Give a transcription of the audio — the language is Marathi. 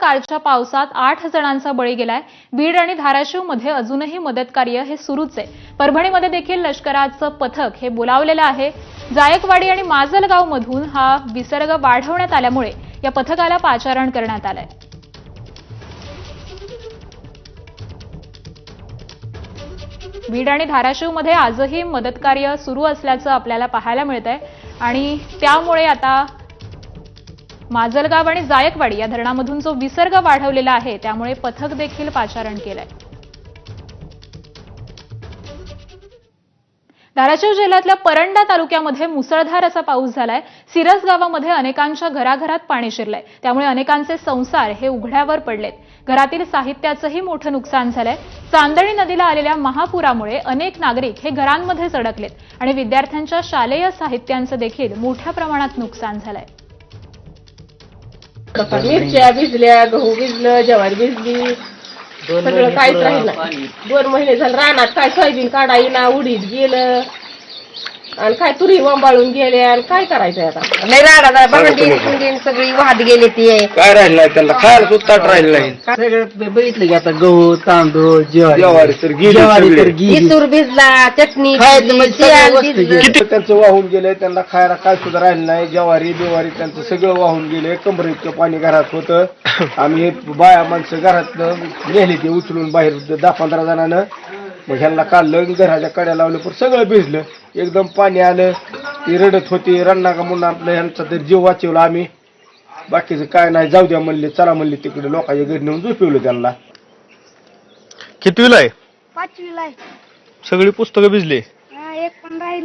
कालच्या पावसात आठ जणांचा बळी गेलाय. बीड आणि धाराशिवमध्ये अजूनही मदत कार्य हे सुरूच आहे. परभणीमध्ये देखील लष्कराचं पथक हे बोलावलेलं आहे. जायकवाडी आणि माजलगाव मधून हा विसर्ग वाढवण्यात आल्यामुळे या पथकाला पाचारण करण्यात आलंय. बीड आणि धाराशिवमध्ये आजही मदत कार्य सुरू असल्याचं आपल्याला पाहायला मिळत आहे आणि त्यामुळे आता माजलगाव आणि जायकवाडी या धरणामधून जो विसर्ग वाढवलेला आहे त्यामुळे पथक देखील पाचारण केलंय. धाराशिव जिल्ह्यातल्या परंडा तालुक्यामध्ये मुसळधार असा पाऊस झालाय. सिरस गावामध्ये अनेकांच्या घराघरात पाणी शिरलंय. त्यामुळे अनेकांचे संसार हे उघड्यावर पडलेत. घरातील साहित्याचंही मोठं नुकसान झालंय. चांदणी नदीला आलेल्या महापुरामुळे अनेक नागरिक हे घरांमध्येच अडकलेत आणि विद्यार्थ्यांच्या शालेय साहित्यांचं देखील मोठ्या प्रमाणात नुकसान झालंय. मिरच्या भिजल्या गहू भिजलं ज्वारी भिजली. सगळं काहीच राहिलं दोन महिने झालं रानात काय सोयाबीन काढायला उडीद गेलं. आणि काय तुरी वंबाळून गेले आणि काय करायचं आता? लय राडा झाला बघून कुंडीन सगळी वाहत गेली ती. काय राहिलं नाही त्यांना? खायला सुद्धा राहिलं नाही. सगळं बघितलं की आता गहू तांदूळ ज्वारी. ज्वारी तर गेली ज्वारी तर सगळी. गेली. इसूर भिजला चटणी खायचं भिजली, म्हणजे वस्तू भिजलं. किती त्यांचं वाहून गेले त्यांना खायला काय सुद्धा राहिलं नाही. ज्वारी बिवारी त्यांचं सगळं वाहून गेले कमर इतकं पाणी घरात होतं. आम्ही बाया माणसं घरातनं नेली ते उचलून बाहेर दहा पंधरा जणांना. मग ह्यांना काढलं घराच्या कड्या लावलं पण सगळं भिजलं. एकदम पाणी आलं ती रडत होती रन्ना का म्हणून आपलं ह्यांचा तर जीव वाचवला आम्ही. बाकीचं काय नाही जाऊ द्या म्हणले चला म्हणले तिकडे लोकांच्या घरी नेऊन झोपवलं त्यांना. कितवीला आहे? पाचवीला आहे. सगळी पुस्तकं भिजली? हा, एक पण राहिली.